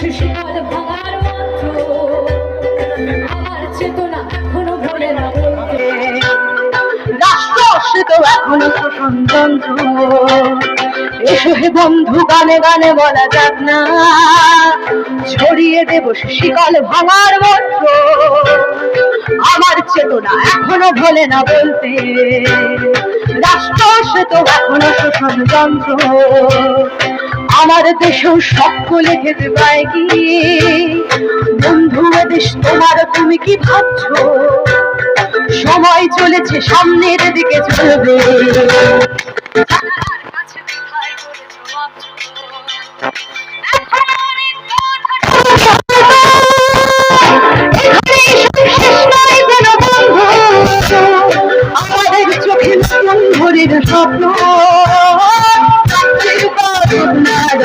শিশুকাল এখনও তো শোষণযন্ত্র এসো বন্ধু, গানে গানে বলা যাক না। ছড়িয়ে দেব শিকাল ভাঙার মন্ত্র। আমার চেতনা এখনও ভোলে না বলতে। রাষ্ট্র সে তো এখনও শোষণযন্ত্র আমার দেশেও সকলে খেতে পায় কি বন্ধু দেশ তোমার তুমি কি ভাবছ? সময় চলেছে, সামনের দিকে চলবে।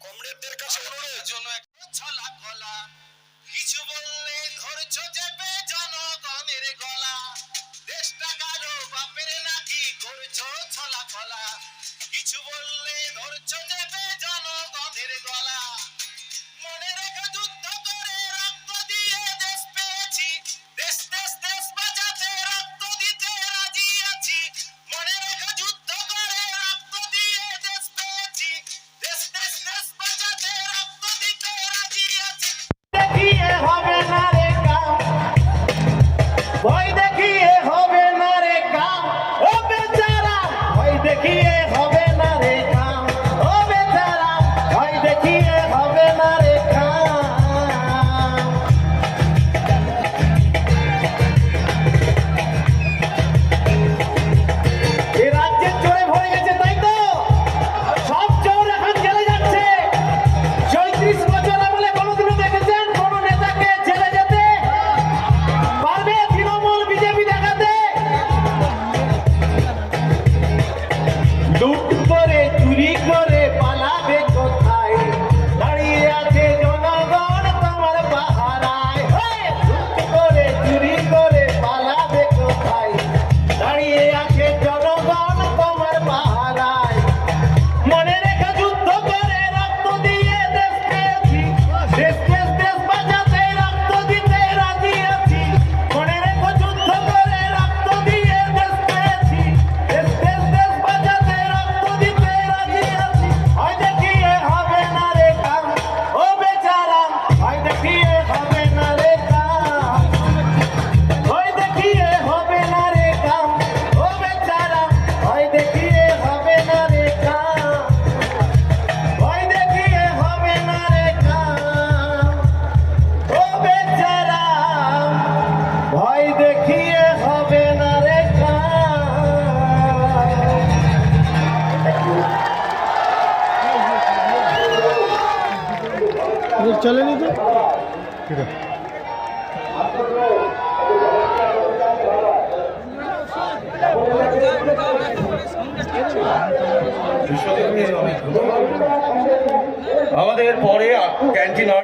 কমরেডদের কাছে অনুরোধ জন্য একটা হবে 都 চলেনি তো আমাদের পরে ক্যান্টিন